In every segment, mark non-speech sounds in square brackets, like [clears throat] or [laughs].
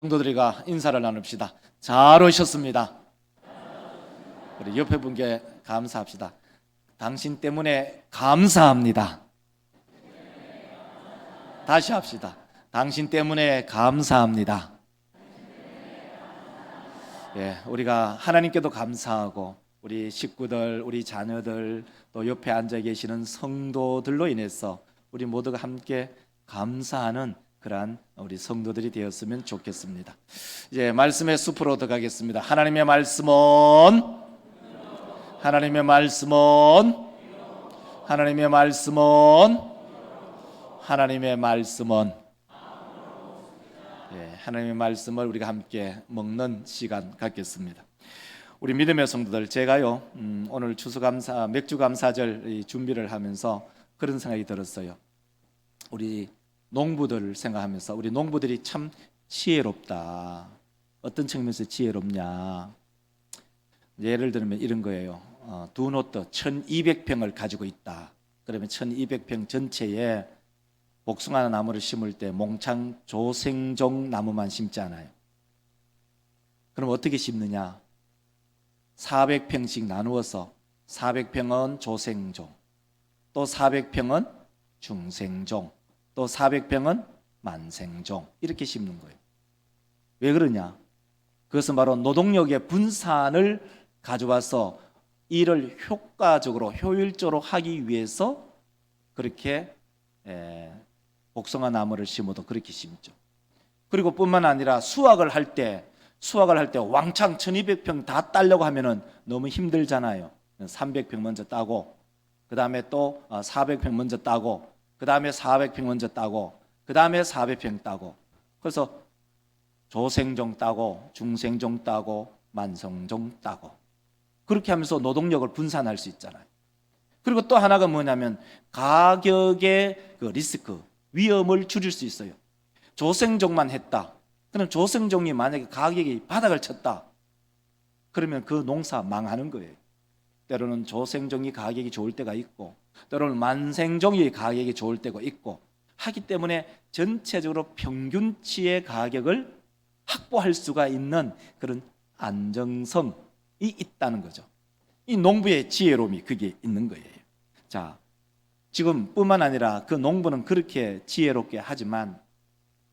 성도들이가 인사를 나눕시다. 잘 오셨습니다. 우리 옆에 분께 감사합시다. 당신 때문에 감사합니다. 다시 합시다. 당신 때문에 감사합니다. 예, 우리가 하나님께도 감사하고 우리 식구들, 우리 자녀들 또 옆에 앉아 계시는 성도들로 인해서 우리 모두가 함께 감사하는 그러한 우리 성도들이 되었으면 좋겠습니다. 이제 말씀의 숲으로 들어가겠습니다. 하나님의 말씀은 하나님의 말씀은 하나님의 말씀은 하나님의 말씀은 예, 하나님의 말씀을 우리가 함께 먹는 시간 갖겠습니다. 우리 믿음의 성도들 제가요 음, 오늘 추수감사 맥주감사절 이 준비를 하면서 그런 생각이 들었어요. 우리 농부들을 생각하면서 우리 농부들이 참 지혜롭다. 어떤 측면에서 지혜롭냐? 예를 들면 이런 거예요. 어, 두 노트 1200평을 가지고 있다. 그러면 1200평 전체에 복숭아 나무를 심을 때 몽창 조생종 나무만 심지 않아요. 그럼 어떻게 심느냐? 400평씩 나누어서 400평은 조생종, 또 400평은 중생종, 또 400평은 만생종 이렇게 심는 거예요. 왜 그러냐? 그것은 바로 노동력의 분산을 가져와서 일을 효과적으로 효율적으로 하기 위해서 그렇게 에, 복숭아 나무를 심어도 그렇게 심죠. 그리고 뿐만 아니라 수확을 할 때 수확을 할 때 왕창 1200평 다 따려고 하면은 너무 힘들잖아요. 300평 먼저 따고 그다음에 또 400평 먼저 따고 그 다음에 400평 먼저 따고 그 다음에 400평 따고 그래서 조생종 따고 중생종 따고 만성종 따고 그렇게 하면서 노동력을 분산할 수 있잖아요. 그리고 또 하나가 뭐냐면 가격의 그 리스크 위험을 줄일 수 있어요. 조생종만 했다. 그럼 조생종이 만약에 가격이 바닥을 쳤다. 그러면 그 농사 망하는 거예요. 때로는 조생종이 가격이 좋을 때가 있고 때로는 만생종이 가격이 좋을 때가 있고 하기 때문에 전체적으로 평균치의 가격을 확보할 수가 있는 그런 안정성이 있다는 거죠. 이 농부의 지혜로움이 그게 있는 거예요. 자, 지금 뿐만 아니라 그 농부는 그렇게 지혜롭게 하지만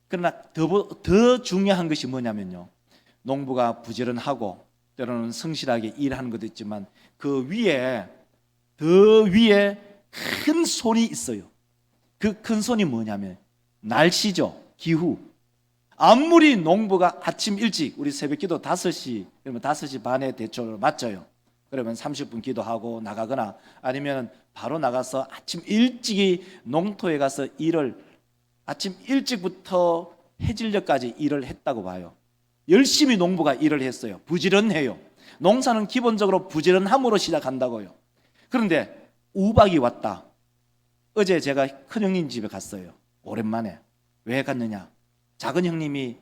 그러나 더, 더 중요한 것이 뭐냐면요. 농부가 부지런하고 때로는 성실하게 일하는 것도 있지만 그 위에 더 위에 큰 손이 있어요. 그 큰 손이 뭐냐면 날씨죠. 기후. 아무리 농부가 아침 일찍 우리 새벽 기도 5시 그러면 5시 반에 대초를 맞춰요. 그러면 30분 기도하고 나가거나 아니면 바로 나가서 아침 일찍이 농토에 가서 일을 아침 일찍부터 해질녘까지 일을 했다고 봐요. 열심히 농부가 일을 했어요. 부지런해요. 농사는 기본적으로 부지런함으로 시작한다고요. 그런데 우박이 왔다. 어제 제가 큰 형님 집에 갔어요. 오랜만에. 왜 갔느냐? 작은 형님이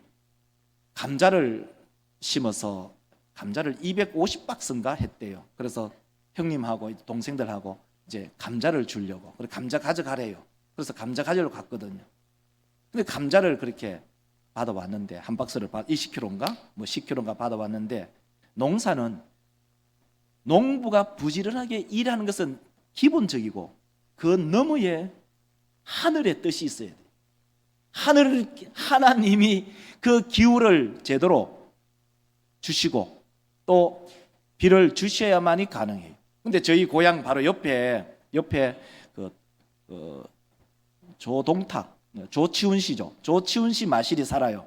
감자를 심어서 감자를 250박스인가 했대요. 그래서 형님하고 동생들하고 이제 감자를 주려고. 그래 감자 가져가래요. 그래서 감자 가지러 갔거든요. 근데 감자를 그렇게 받아왔는데 한 박스를 20kg인가 뭐 10kg인가 받아왔는데 농사는 농부가 부지런하게 일하는 것은 기본적이고 그 너머에 하늘의 뜻이 있어야 돼. 하늘 하나님이 그 기후를 제대로 주시고 또 비를 주셔야만이 가능해요. 근데 저희 고향 바로 옆에 옆에 그, 그 조동탁 조치훈 씨죠. 조치훈 씨 마실이 살아요.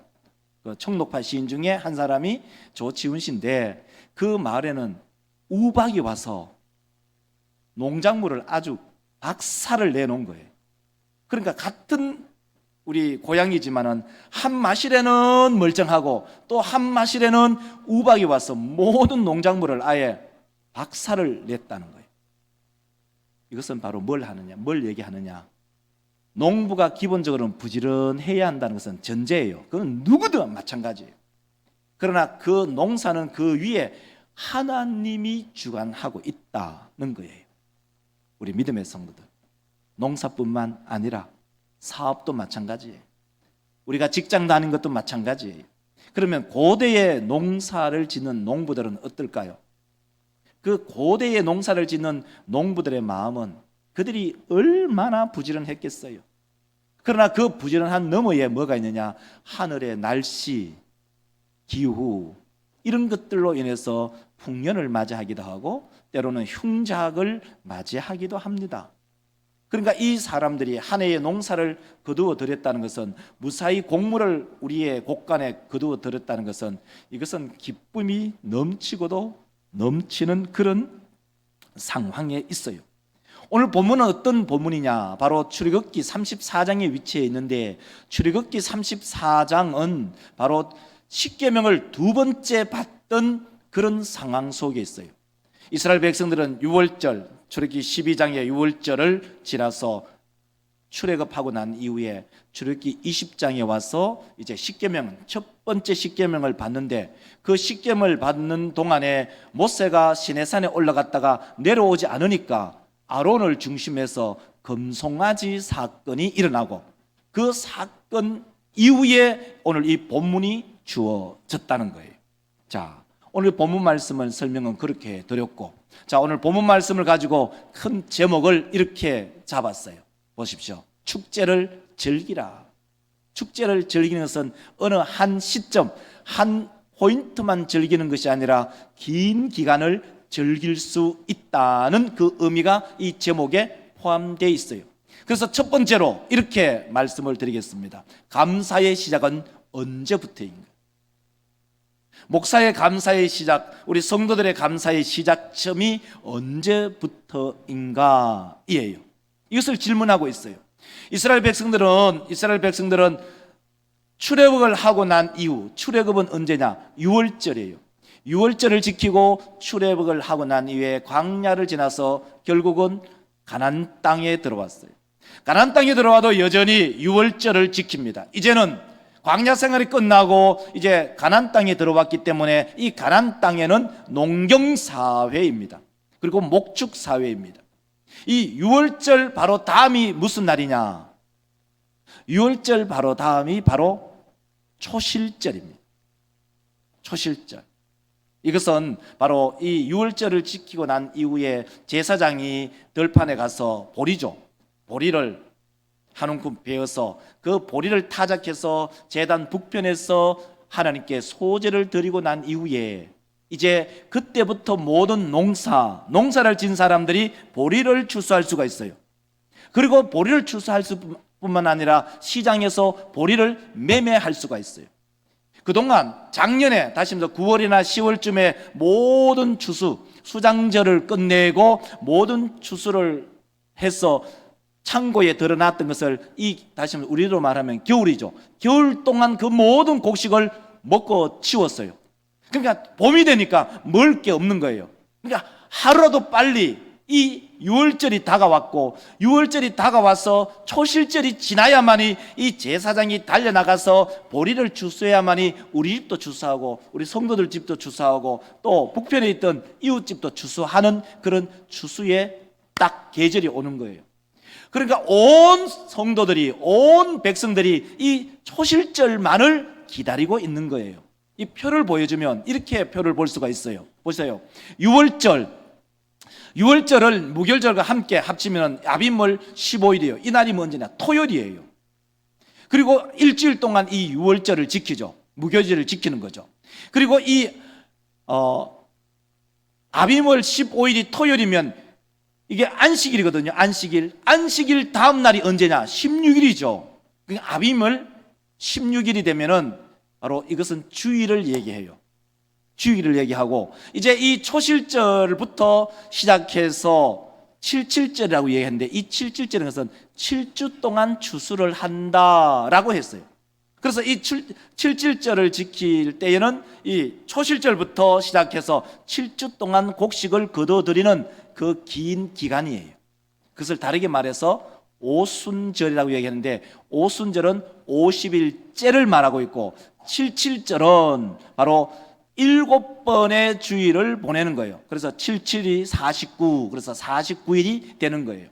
그 청록파 시인 중에 한 사람이 조치훈 씨인데 그 마을에는 우박이 와서 농작물을 아주 박살을 내놓은 거예요. 그러니까 같은 우리 고향이지만은 한 마실에는 멀쩡하고 또 한 마실에는 우박이 와서 모든 농작물을 아예 박살을 냈다는 거예요. 이것은 바로 뭘 하느냐, 뭘 얘기하느냐. 농부가 기본적으로는 부지런해야 한다는 것은 전제예요. 그건 누구든 마찬가지예요. 그러나 그 농사는 그 위에 하나님이 주관하고 있다는 거예요. 우리 믿음의 성도들. 농사뿐만 아니라 사업도 마찬가지예요. 우리가 직장 다니는 것도 마찬가지예요. 그러면 고대의 농사를 짓는 농부들은 어떨까요? 그 고대의 농사를 짓는 농부들의 마음은 그들이 얼마나 부지런했겠어요. 그러나 그 부지런한 너머에 뭐가 있느냐? 하늘의 날씨, 기후 이런 것들로 인해서 풍년을 맞이하기도 하고 때로는 흉작을 맞이하기도 합니다. 그러니까 이 사람들이 한 해의 농사를 거두어 들였다는 것은 무사히 곡물을 우리의 곡간에 거두어 들였다는 것은 이것은 기쁨이 넘치고도 넘치는 그런 상황에 있어요. 오늘 본문은 어떤 본문이냐? 바로 출애굽기 34장에 위치해 있는데 출애굽기 34장은 바로 십계명을 두 번째 받던 그런 상황 속에 있어요. 이스라엘 백성들은 유월절 출애굽기 12장의 유월절을 지나서 출애굽하고 난 이후에 출애굽기 20장에 와서 이제 십계명 첫 번째 십계명을 받는데 그 십계명을 받는 동안에 모세가 시내산에 올라갔다가 내려오지 않으니까 아론을 중심해서 금송아지 사건이 일어나고 그 사건 이후에 오늘 이 본문이 주어졌다는 거예요. 자, 오늘 본문 말씀을 설명은 그렇게 드렸고 자, 오늘 본문 말씀을 가지고 큰 제목을 이렇게 잡았어요. 보십시오. 축제를 즐기라. 축제를 즐기는 것은 어느 한 시점, 한 포인트만 즐기는 것이 아니라 긴 기간을 즐길 수 있다는 그 의미가 이 제목에 포함되어 있어요. 그래서 첫 번째로 이렇게 말씀을 드리겠습니다. 감사의 시작은 언제부터인가? 목사의 감사의 시작, 우리 성도들의 감사의 시작점이 언제부터인가이에요. 이것을 질문하고 있어요. 이스라엘 백성들은 이스라엘 백성들은 출애굽을 하고 난 이후 출애굽은 언제냐? 6월절이에요. 6월절을 지키고 출애굽을 하고 난 이후에 광야를 지나서 결국은 가나안 땅에 들어왔어요. 가나안 땅에 들어와도 여전히 6월절을 지킵니다. 이제는 광야 생활이 끝나고 이제 가나안 땅에 들어왔기 때문에 이 가나안 땅에는 농경 사회입니다. 그리고 목축 사회입니다. 이 6월절 바로 다음이 무슨 날이냐? 6월절 바로 다음이 바로 초실절입니다. 초실절. 이것은 바로 이 6월절을 지키고 난 이후에 제사장이 들판에 가서 보리죠. 보리를 한 움큼 베어서 그 보리를 타작해서 제단 북편에서 하나님께 소제를 드리고 난 이후에 이제 그때부터 모든 농사, 농사를 진 사람들이 보리를 추수할 수가 있어요. 그리고 보리를 추수할 수뿐만 아니라 시장에서 보리를 매매할 수가 있어요. 그동안 작년에 다시 말해서 9월이나 10월쯤에 모든 추수, 수장절을 끝내고 모든 추수를 해서 창고에 드러났던 것을 이 다시 우리로 말하면 겨울이죠. 겨울 동안 그 모든 곡식을 먹고 치웠어요. 그러니까 봄이 되니까 먹을 게 없는 거예요. 그러니까 하루라도 빨리 이 6월절이 다가왔고 6월절이 다가와서 초실절이 지나야만이 이 제사장이 달려나가서 보리를 주수해야만이 우리 집도 주수하고 우리 성도들 집도 주수하고 또 북편에 있던 이웃집도 주수하는 그런 주수의 딱 계절이 오는 거예요. 그러니까 온 성도들이 온 백성들이 이 초실절만을 기다리고 있는 거예요. 이 표를 보여주면 이렇게 표를 볼 수가 있어요. 보세요. 6월절 6월절을 무결절과 함께 합치면 아비물 15일이에요. 이 날이 언제냐? 토요일이에요. 그리고 일주일 동안 이 6월절을 지키죠. 무결절을 지키는 거죠. 그리고 이 어, 아비물 15일이 토요일이면 이게 안식일이거든요. 안식일. 안식일 다음 날이 언제냐? 16일이죠. 그러니까 아비물 16일이 되면은 바로 이것은 주일을 얘기해요. 주일을 얘기하고 이제 이 초실절부터 시작해서 77절이라고 얘기했는데 이 77절은 것은 7주 동안 추수를 한다라고 했어요. 그래서 이 77절을 지킬 때에는 이 초실절부터 시작해서 7주 동안 곡식을 거둬들이는 그 긴 기간이에요. 그것을 다르게 말해서 오순절이라고 얘기하는데 오순절은 50일째를 말하고 있고 77절은 바로 일곱 번의 주일을 보내는 거예요. 그래서 77이 49, 그래서 49일이 되는 거예요.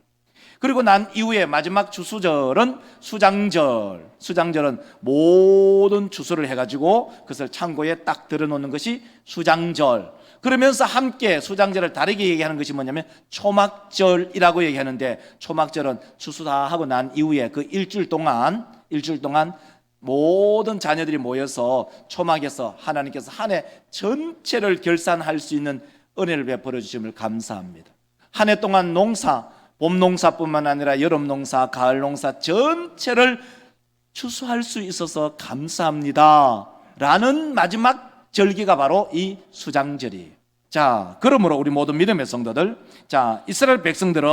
그리고 난 이후에 마지막 추수절은 수장절. 수장절은 모든 추수를 해가지고 그것을 창고에 딱 들어놓는 것이 수장절. 그러면서 함께 수장절을 다르게 얘기하는 것이 뭐냐면 초막절이라고 얘기하는데 초막절은 추수 다 하고 난 이후에 그 일주일 동안 일주일 동안 모든 자녀들이 모여서 초막에서 하나님께서 한 해 전체를 결산할 수 있는 은혜를 베풀어 주심을 감사합니다. 한 해 동안 농사, 봄 농사뿐만 아니라 여름 농사, 가을 농사 전체를 추수할 수 있어서 감사합니다. 라는 마지막 절기가 바로 이 수장절이에요. 자, 그러므로 우리 모든 믿음의 성도들, 자, 이스라엘 백성들은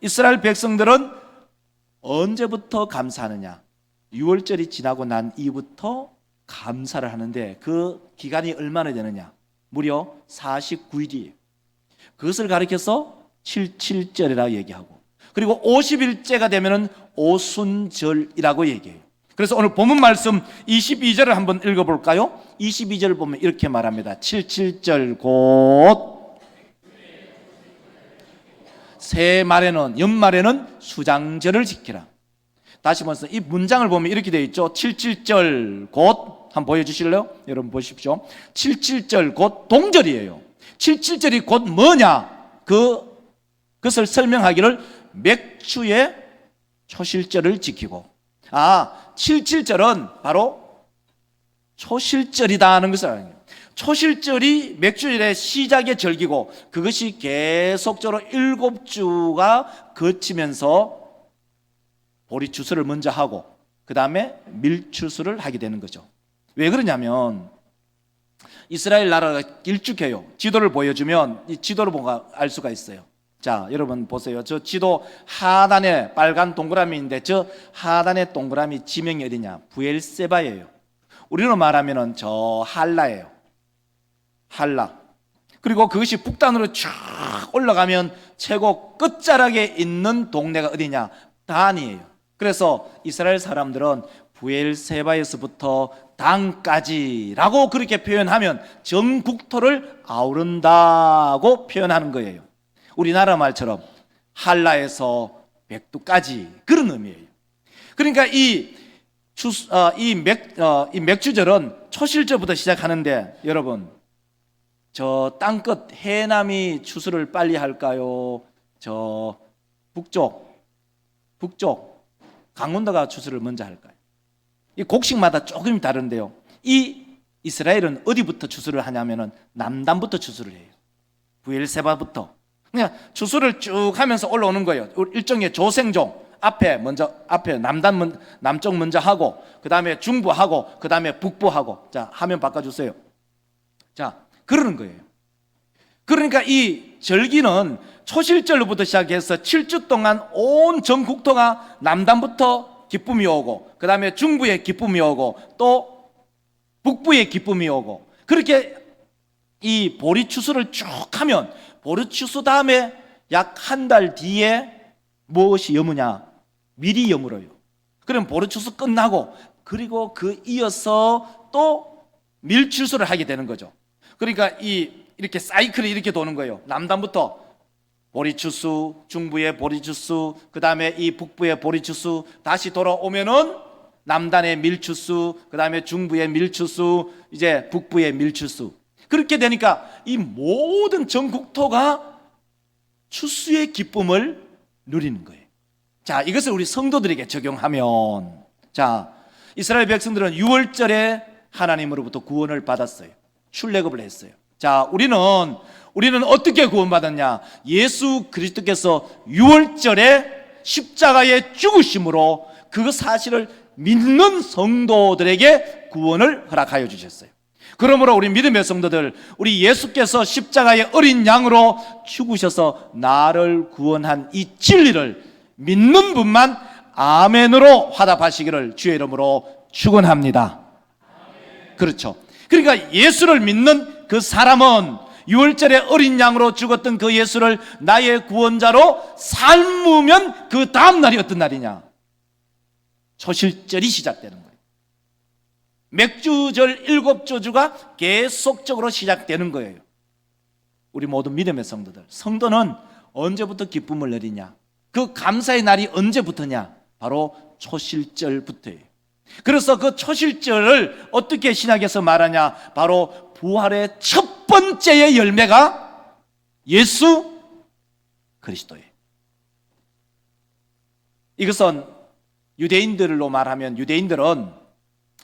이스라엘 백성들은 언제부터 감사하느냐? 6월절이 지나고 난 이후부터 감사를 하는데 그 기간이 얼마나 되느냐? 무려 49일이에요. 그것을 가리켜서 77절이라고 얘기하고 그리고 50일째가 되면은 오순절이라고 얘기해요. 그래서 오늘 본문 말씀 22절을 한번 읽어 볼까요? 22절 보면 이렇게 말합니다. 77절 곧 새말에는 연말에는 수장절을 지키라. 다시 말씀 이 문장을 보면 이렇게 되어 있죠. 77절 곧 한번 보여 주실래요? 여러분 보십시오. 77절 곧 동절이에요. 77절이 곧 뭐냐? 그 그것을 설명하기를 맥주의 초실절을 지키고 아, 77절은 바로 초실절이다 하는 것을 거예요. 초실절이 맥주일의 시작의 절기고 그것이 계속적으로 일곱 주가 거치면서 보리추수를 먼저 하고 그 다음에 밀추수를 하게 되는 거죠. 왜 그러냐면 이스라엘 나라가 길쭉해요. 지도를 보여주면 이 지도를 보고 알 수가 있어요. 자, 여러분 보세요. 저 지도 하단에 빨간 동그라미인데 저 하단의 동그라미 지명이 어디냐? 부엘세바예요. 우리로 말하면은 저 할라예요. 할라. 그리고 그것이 북단으로 쭉 올라가면 최고 끝자락에 있는 동네가 어디냐? 단이에요. 그래서 이스라엘 사람들은 부엘세바에서부터 단까지라고 그렇게 표현하면 전국토를 아우른다고 표현하는 거예요. 우리나라 말처럼 한라에서 백두까지 그런 의미예요. 그러니까 이 주, 어, 이 맥, 어, 이 맥주절은 초실절부터 시작하는데 여러분 저 땅끝 해남이 추수를 빨리 할까요? 저 북쪽 북쪽 강원도가 추수를 먼저 할까요? 이 곡식마다 조금 다른데요. 이 이스라엘은 어디부터 추수를 하냐면은 남단부터 추수를 해요. 부엘세바부터. 그냥 추수를 쭉 하면서 올라오는 거예요. 일종의 조생종. 앞에 먼저 앞에 남단 먼, 남쪽 먼저 하고 그다음에 중부 하고 그다음에 북부 하고 자 화면 바꿔 주세요. 자, 그러는 거예요. 그러니까 이 절기는 초실절로부터 시작해서 7주 동안 온 전국토가 남단부터 기쁨이 오고 그 다음에 중부에 기쁨이 오고 또 북부에 기쁨이 오고 그렇게 이 보리 추수를 쭉 하면 보리 추수 다음에 약 한 달 뒤에 무엇이 여무냐 미리 여물어요. 그럼 보리 추수 끝나고 그리고 그 이어서 또 밀추수를 하게 되는 거죠. 그러니까 이 이렇게 사이클이 이렇게 도는 거예요. 남단부터 보리추수, 중부의 보리추수, 그 다음에 이 북부의 보리추수 다시 돌아오면은 남단의 밀추수, 그 다음에 중부의 밀추수, 이제 북부의 밀추수. 그렇게 되니까 이 모든 전국토가 추수의 기쁨을 누리는 거예요. 자, 이것을 우리 성도들에게 적용하면 자, 이스라엘 백성들은 6월절에 하나님으로부터 구원을 받았어요. 출애굽을 했어요. 자, 우리는 우리는 어떻게 구원받았냐? 예수 그리스도께서 6월절에 십자가의 죽으심으로 그 사실을 믿는 성도들에게 구원을 허락하여 주셨어요. 그러므로 우리 믿음의 성도들, 우리 예수께서 십자가의 어린 양으로 죽으셔서 나를 구원한 이 진리를 믿는 분만 아멘으로 화답하시기를 주의 이름으로 축원합니다. 그렇죠. 그러니까 예수를 믿는 그 사람은 6월절에 어린 양으로 죽었던 그 예수를 나의 구원자로 삶으면 그 다음 날이 어떤 날이냐? 초실절이 시작되는 거예요. 맥주절 일곱 조주가 계속적으로 시작되는 거예요. 우리 모두 믿음의 성도들. 성도는 언제부터 기쁨을 누리냐? 그 감사의 날이 언제부터냐? 바로 초실절부터예요. 그래서 그 초실절을 어떻게 신학에서 말하냐? 바로 부활의 첫 번째의 열매가 예수 그리스도예요. 이것은 유대인들로 말하면 유대인들은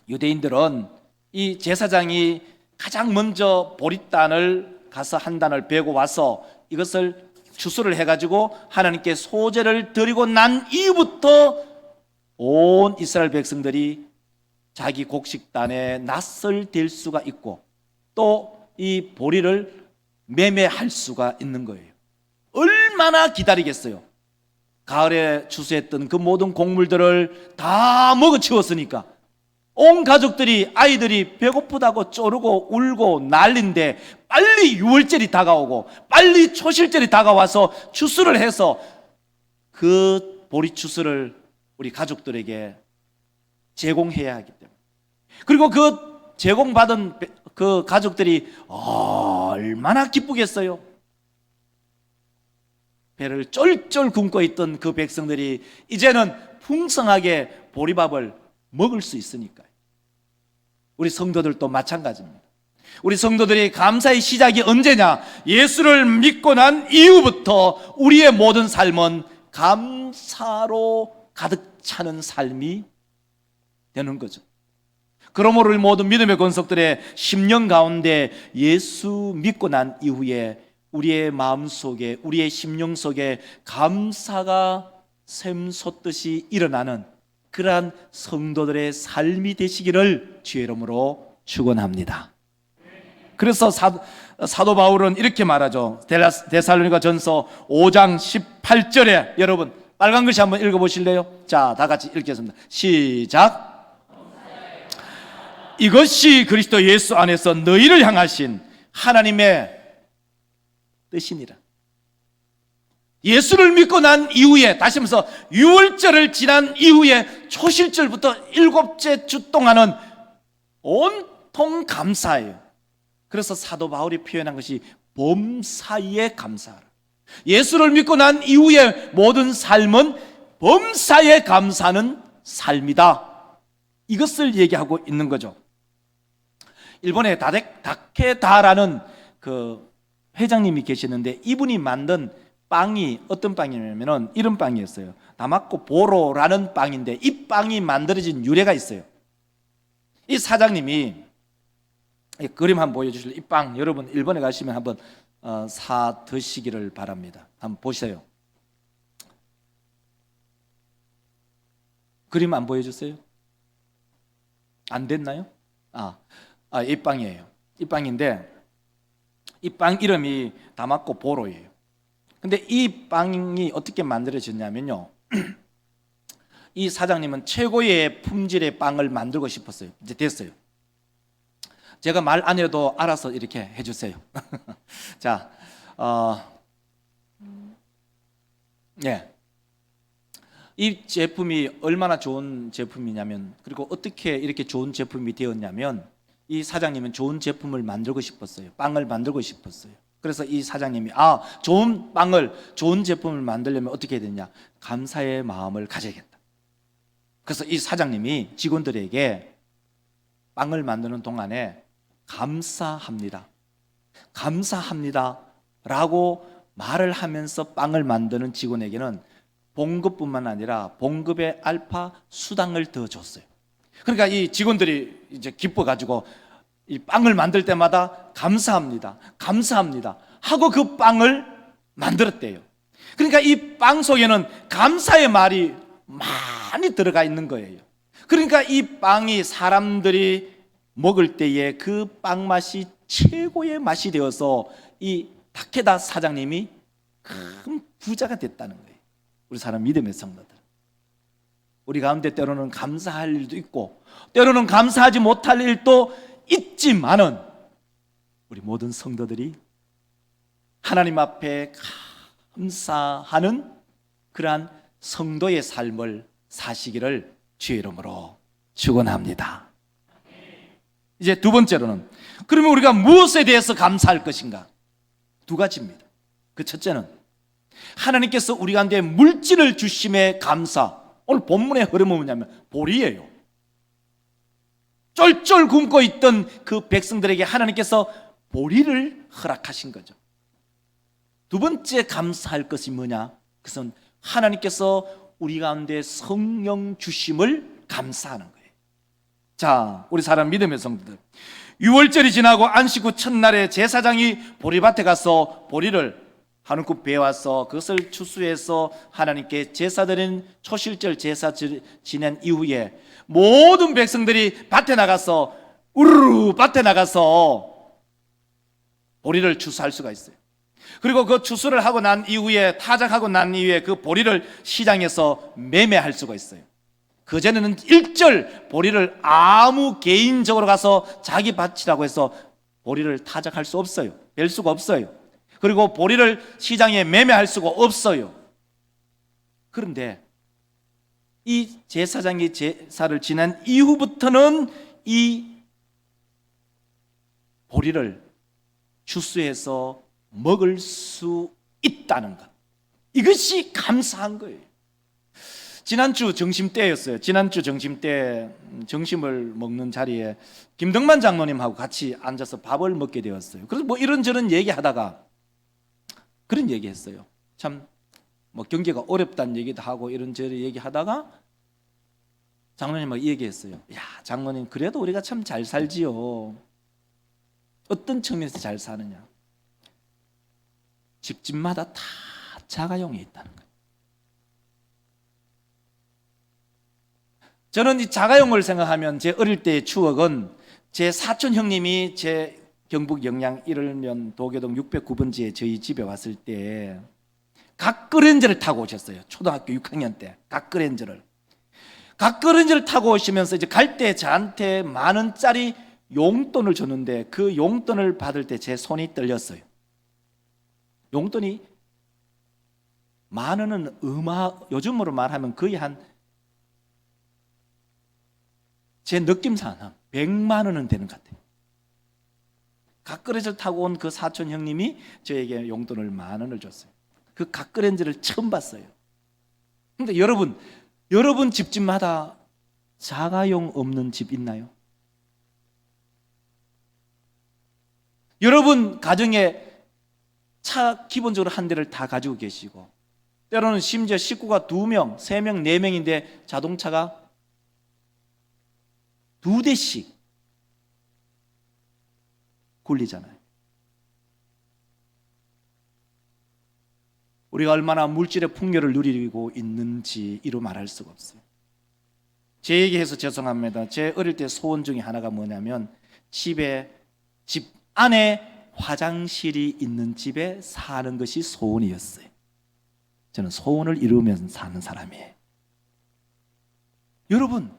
유대인들은 이 제사장이 가장 먼저 보리단을 가서 한 단을 베고 와서 이것을 추수를 해가지고 하나님께 소제를 드리고 난 이후부터 온 이스라엘 백성들이 자기 곡식단에 낯설 될 수가 있고 또 이 보리를 매매할 수가 있는 거예요. 얼마나 기다리겠어요? 가을에 추수했던 그 모든 곡물들을 다 먹어치웠으니까 온 가족들이 아이들이 배고프다고 쪼르고 울고 난린데 빨리 유월절이 다가오고 빨리 초실절이 다가와서 추수를 해서 그 보리 추수를 우리 가족들에게 제공해야 하기 때문에 그리고 그 제공받은 배- 그 가족들이 얼마나 기쁘겠어요. 배를 쫄쫄 굶고 있던 그 백성들이 이제는 풍성하게 보리밥을 먹을 수 있으니까요. 우리 성도들도 마찬가지입니다. 우리 성도들이 감사의 시작이 언제냐? 예수를 믿고 난 이후부터 우리의 모든 삶은 감사로 가득 차는 삶이 되는 거죠. 그러므로 모든 믿음의 권속들의 심령 가운데 예수 믿고 난 이후에 우리의 마음 속에 우리의 심령 속에 감사가 샘솟듯이 일어나는 그러한 성도들의 삶이 되시기를 주의 이름으로 축원합니다. 그래서 사, 사도 바울은 이렇게 말하죠. 데살로니가 전서 5장 18절에 여러분 빨간 글씨 한번 읽어 보실래요? 자, 다 같이 읽겠습니다. 시작. 이것이 그리스도 예수 안에서 너희를 향하신 하나님의 뜻이니라. 예수를 믿고 난 이후에 다시 말해서 유월절을 지난 이후에 초실절부터 일곱째 주 동안은 온통 감사해요. 그래서 사도 바울이 표현한 것이 범사에 감사하라. 예수를 믿고 난 이후에 모든 삶은 범사에 감사하는 삶이다. 이것을 얘기하고 있는 거죠. 일본의 다데, 다케다라는 그 회장님이 계시는데 이분이 만든 빵이 어떤 빵이냐면은 이런 빵이었어요. 다마코 보로라는 빵인데 이 빵이 만들어진 유래가 있어요. 이 사장님이 이 그림 한번 보여주실래요? 이빵 여러분 일본에 가시면 한번 어, 사 드시기를 바랍니다. 한번 보세요. 그림 안 보여주세요? 안 됐나요? 아, 아, 이 빵이에요. 이 빵인데 이 빵 이름이 다마코 보로예요. 근데 이 빵이 어떻게 만들어졌냐면요. [clears throat] 이 사장님은 최고의 품질의 빵을 만들고 싶었어요. 이제 됐어요. 제가 말 안 해도 알아서 이렇게 해주세요. [laughs] 자, 어, 예. 이 제품이 얼마나 좋은 제품이냐면 그리고 어떻게 이렇게 좋은 제품이 되었냐면 이 사장님은 좋은 제품을 만들고 싶었어요. 빵을 만들고 싶었어요. 그래서 이 사장님이 아 좋은 빵을 좋은 제품을 만들려면 어떻게 해야 되냐 감사의 마음을 가져야겠다. 그래서 이 사장님이 직원들에게 빵을 만드는 동안에 감사합니다. 감사합니다. 라고 말을 하면서 빵을 만드는 직원에게는 봉급뿐만 아니라 봉급의 알파 수당을 더 줬어요. 그러니까 이 직원들이 이제 기뻐가지고 이 빵을 만들 때마다 감사합니다. 감사합니다. 하고 그 빵을 만들었대요. 그러니까 이 빵 속에는 감사의 말이 많이 들어가 있는 거예요. 그러니까 이 빵이 사람들이 먹을 때에 그 빵 맛이 최고의 맛이 되어서 이 타케다 사장님이 큰 부자가 됐다는 거예요. 우리 사람 믿음의 성도들. 우리 가운데 때로는 감사할 일도 있고 때로는 감사하지 못할 일도 있지만은 우리 모든 성도들이 하나님 앞에 감사하는 그러한 성도의 삶을 사시기를 주의 이름으로 축원합니다. 이제 두 번째로는 그러면 우리가 무엇에 대해서 감사할 것인가? 두 가지입니다. 그 첫째는 하나님께서 우리 가운데 물질을 주심에 감사. 오늘 본문의 흐름은 뭐냐면 보리예요. 쫄쫄 굶고 있던 그 백성들에게 하나님께서 보리를 허락하신 거죠. 두 번째 감사할 것이 뭐냐? 그것은 하나님께서 우리 가운데 성령 주심을 감사하는 거예요. 자, 우리 사람 믿음의 성도들. 6월절이 지나고 안식 후 첫날에 제사장이 보리밭에 가서 보리를 한 움큼 베와서 그것을 추수해서 하나님께 제사 드린 초실절 제사 지- 지낸 이후에 모든 백성들이 밭에 나가서 우르르 밭에 나가서 보리를 추수할 수가 있어요. 그리고 그 추수를 하고 난 이후에 타작하고 난 이후에 그 보리를 시장에서 매매할 수가 있어요. 그전에는 일절 보리를 아무 개인적으로 가서 자기 밭이라고 해서 보리를 타작할 수 없어요. 뵐 수가 없어요. 그리고 보리를 시장에 매매할 수가 없어요. 그런데 이 제사장이 제사를 지난 이후부터는 이 보리를 추수해서 먹을 수 있다는 것. 이것이 감사한 거예요. 지난주 점심 때였어요. 지난주 점심 때 음, 점심을 먹는 자리에 김덕만 장로님하고 같이 앉아서 밥을 먹게 되었어요. 그래서 뭐 이런저런 얘기하다가 그런 얘기했어요. 참 뭐 경기가 어렵다는 얘기도 하고 이런저런 얘기하다가 장로님하고 이 얘기했어요. 야 장로님 그래도 우리가 참 잘 살지요. 어떤 측면에서 잘 사느냐? 집집마다 다 자가용이 있다는 거예요. 저는 이 자가용을 생각하면 제 어릴 때의 추억은 제 사촌 형님이 제 경북 영양 1년 도교동 609번지에 저희 집에 왔을 때 각그랜저를 타고 오셨어요. 초등학교 6학년 때 각그랜저를. 각그랜저를 타고 오시면서 이제 갈 때 저한테 만 원짜리 용돈을 줬는데 그 용돈을 받을 때 제 손이 떨렸어요. 용돈이 만 원은 음악 요즘으로 말하면 거의 한 제 느낌상 한 100만 원은 되는 것 같아요. 각그레즈를 타고 온 그 사촌 형님이 저에게 용돈을 만 원을 줬어요. 그 각그렌즈를 처음 봤어요. 근데 여러분, 여러분 집집마다 자가용 없는 집 있나요? 여러분 가정에 차 기본적으로 한 대를 다 가지고 계시고 때로는 심지어 식구가 두 명, 세 명, 네 명인데 자동차가 두 대씩 굴리잖아요. 우리가 얼마나 물질의 풍요를 누리고 있는지 이루 말할 수가 없어요. 제 얘기해서 죄송합니다. 제 어릴 때 소원 중에 하나가 뭐냐면 집에 집 안에 화장실이 있는 집에 사는 것이 소원이었어요. 저는 소원을 이루면서 사는 사람이에요. 여러분,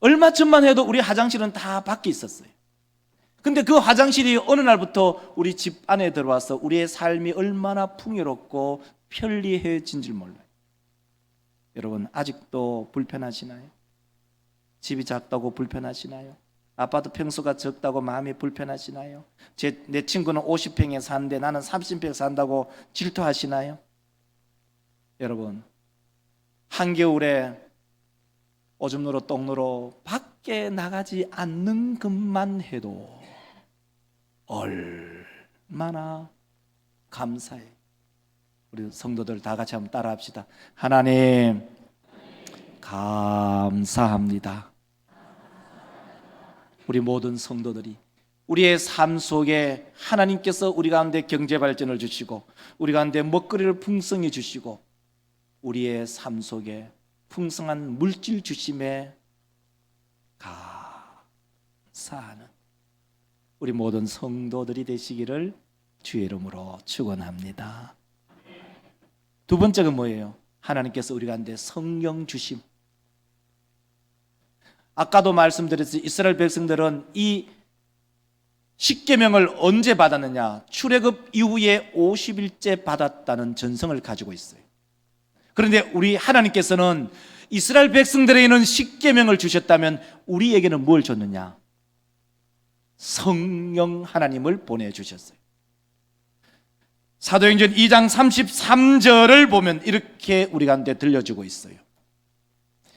얼마 전만 해도 우리 화장실은 다 밖에 있었어요. 근데 그 화장실이 어느 날부터 우리 집 안에 들어와서 우리의 삶이 얼마나 풍요롭고 편리해진 줄 몰라요. 여러분, 아직도 불편하시나요? 집이 작다고 불편하시나요? 아파트 평수가 적다고 마음이 불편하시나요? 제, 내 친구는 50평에 사는데 나는 30평 산다고 질투하시나요? 여러분, 한겨울에 오줌 누러 똥 누러 밖에 나가지 않는 것만 해도 얼마나 감사해. 우리 성도들 다 같이 한번 따라합시다. 하나님 감사합니다. 우리 모든 성도들이 우리의 삶 속에 하나님께서 우리 가운데 경제 발전을 주시고 우리 가운데 먹거리를 풍성히 주시고 우리의 삶 속에 풍성한 물질 주심에 감사하는 우리 모든 성도들이 되시기를 주의 이름으로 축원합니다. 두 번째가 뭐예요? 하나님께서 우리 가운데 성령 주심. 아까도 말씀드렸듯이 이스라엘 백성들은 이 십계명을 언제 받았느냐? 출애굽 이후에 50일째 받았다는 전성을 가지고 있어요. 그런데 우리 하나님께서는 이스라엘 백성들에게는 십계명을 주셨다면 우리에게는 뭘 줬느냐? 성령 하나님을 보내 주셨어요. 사도행전 2장 33절을 보면 이렇게 우리 가운데 들려주고 있어요.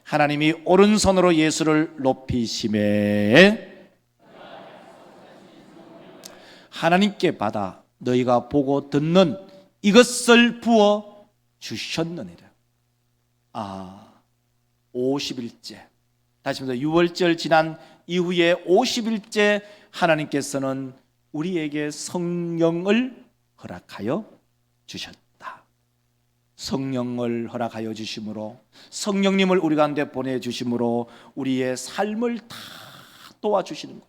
하나님이 오른손으로 예수를 높이심에 하나님께 받아 너희가 보고 듣는 이것을 부어 주셨느니라. 아, 50일째. 다시 말해서 6월절 지난 이후에 50일째 하나님께서는 우리에게 성령을 허락하여 주셨다. 성령을 허락하여 주심으로 성령님을 우리 가운데 보내 주심으로 우리의 삶을 다 도와주시는 거예요.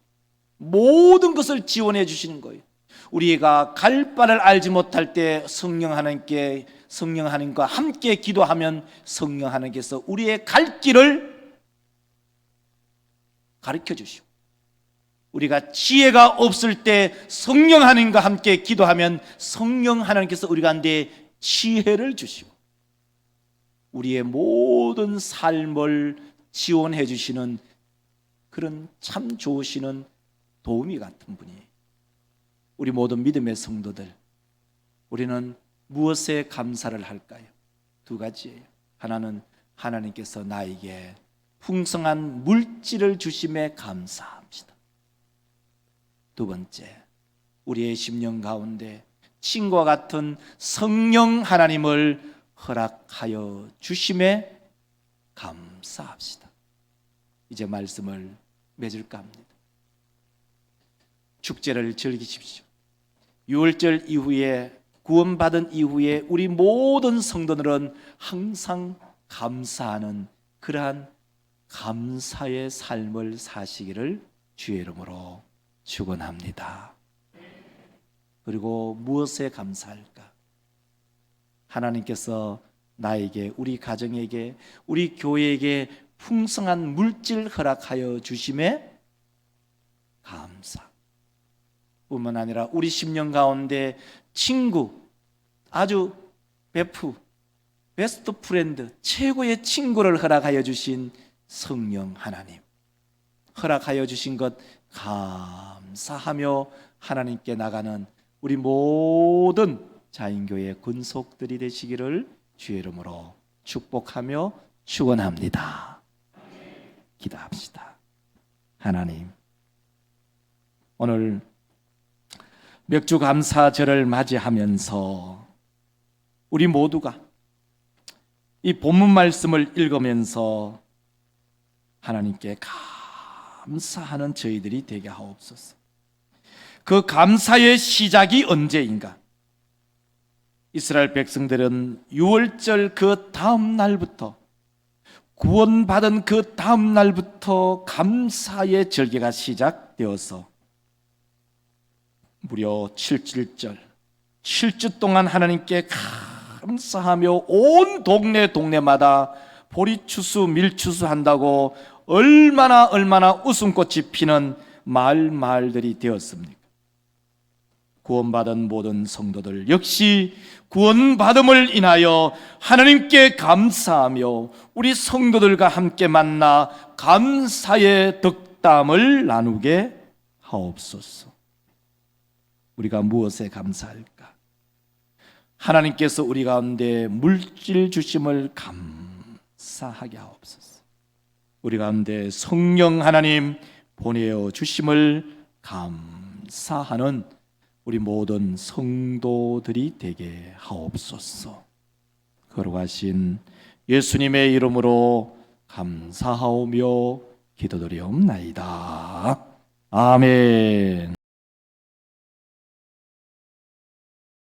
모든 것을 지원해 주시는 거예요. 우리가 갈 바를 알지 못할 때 성령 하나님께 성령 하나님과 함께 기도하면 성령 하나님께서 우리의 갈 길을 가르쳐 주시고 우리가 지혜가 없을 때 성령 하나님과 함께 기도하면 성령 하나님께서 우리 가운데 지혜를 주시고 우리의 모든 삶을 지원해 주시는 그런 참 좋으시는 도우미 같은 분이에요. 우리 모든 믿음의 성도들 우리는 무엇에 감사를 할까요? 두 가지예요. 하나는 하나님께서 나에게 풍성한 물질을 주심에 감사합니다. 두 번째, 우리의 심령 가운데 친구와 같은 성령 하나님을 허락하여 주심에 감사합시다. 이제 말씀을 맺을까 합니다. 축제를 즐기십시오. 6월절 이후에 구원받은 이후에 우리 모든 성도들은 항상 감사하는 그러한 감사의 삶을 사시기를 주의 이름으로 축원합니다. 그리고 무엇에 감사할까? 하나님께서 나에게 우리 가정에게 우리 교회에게 풍성한 물질 허락하여 주심에 감사. 뿐만 아니라 우리 심령 가운데 친구 아주 베프 베스트 프렌드 최고의 친구를 허락하여 주신 성령 하나님 허락하여 주신 것 감사하며 하나님께 나가는 우리 모든 자인교회 군속들이 되시기를 주의 이름으로 축복하며 축원합니다. 기도합시다. 하나님 오늘 맥주 감사절을 맞이하면서 우리 모두가 이 본문 말씀을 읽으면서 하나님께 감사하는 저희들이 되게 하옵소서. 그 감사의 시작이 언제인가? 이스라엘 백성들은 6월절 그 다음 날부터 구원받은 그 다음 날부터 감사의 절기가 시작되어서 무려 7일절 7주 동안 하나님께 감사하며 온 동네 동네마다 보리추수 밀추수 한다고 얼마나 얼마나 웃음꽃이 피는 마을 마을들이 되었습니까? 구원받은 모든 성도들 역시 구원받음을 인하여 하나님께 감사하며 우리 성도들과 함께 만나 감사의 덕담을 나누게 하옵소서. 우리가 무엇에 감사할까? 하나님께서 우리 가운데 물질 주심을 감 사하게 하옵소서. 우리 가운데 성령 하나님 보내어 주심을 감사하는 우리 모든 성도들이 되게 하옵소서. 거룩하신 예수님의 이름으로 감사하오며 기도드리옵나이다. 아멘.